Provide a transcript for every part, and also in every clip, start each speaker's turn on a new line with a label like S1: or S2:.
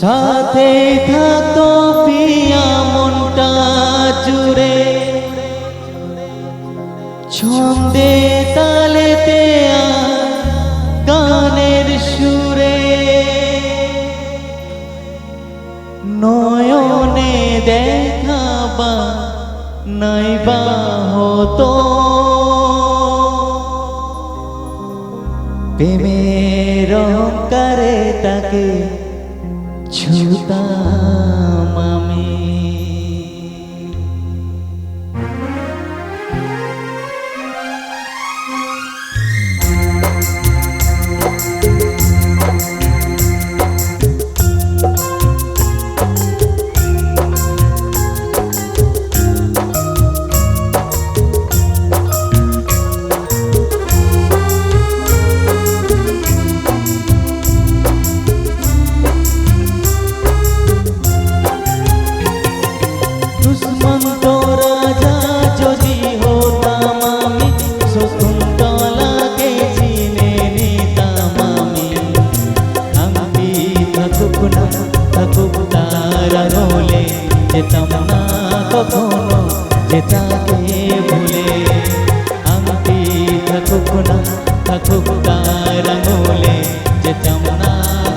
S1: সাথে থাকো পিয়া মনটা জুড়ে। ছন্দে তালেতে গানের সুরে। নয়নে দেখাবা নাইবা হতো। প্রেমের অহংকারে তাকে 求求。রোলে যেতাম না কখনো যেতাকে ভুলে। আমি থাকুক না, থাকুক তার রোলে যেতাম না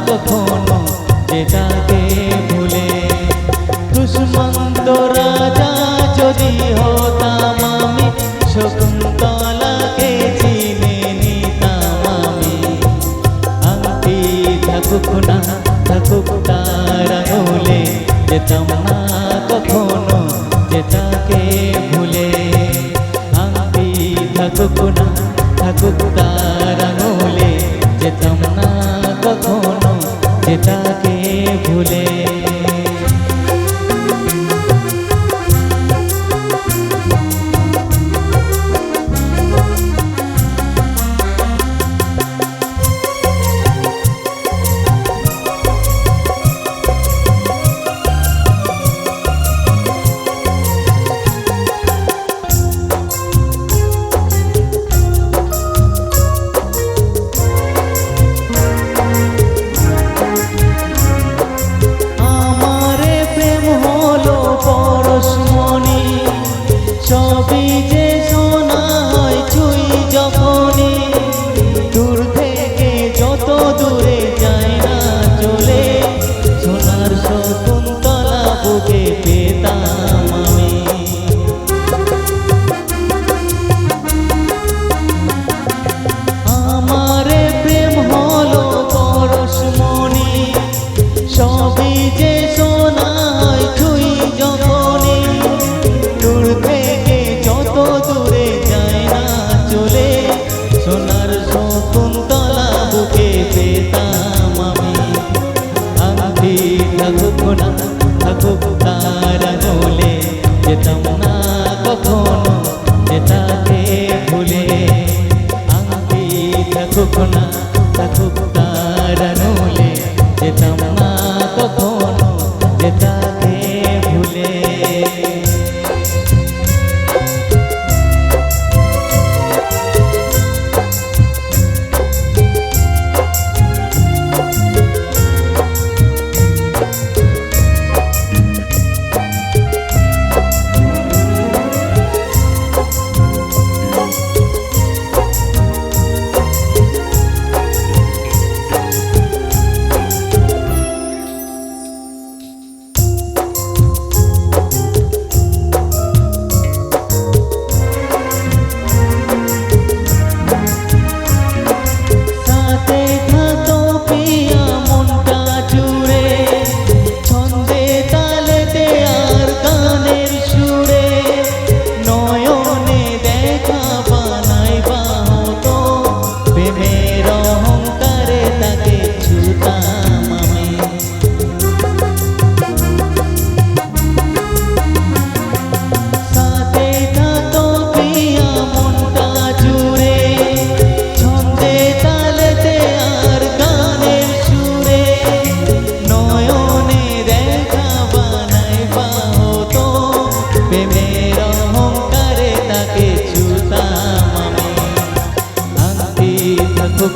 S1: কখনো যেতাকে ভুলে। থাকুক না থাকুক তার আঙুলে যেতাম না কখনো যেটাকে ভুলে।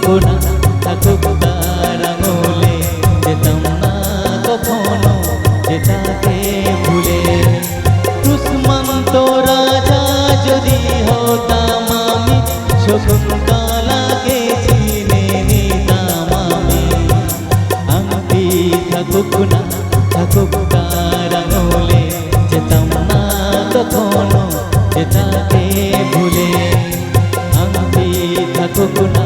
S1: থাকো না থাকো তার আঙুলে যেতাম না কখনো যে তাকে ভুলে। দুষ্মন্ত রাজা যদি হতাম আমি শকুন্তলাকে চিনে নিতাম আমি আমি থাকুক না, থাকুক তার আঙুলে যেতাম না কখনো যে তাকে ভুলে। আমি থাকুক না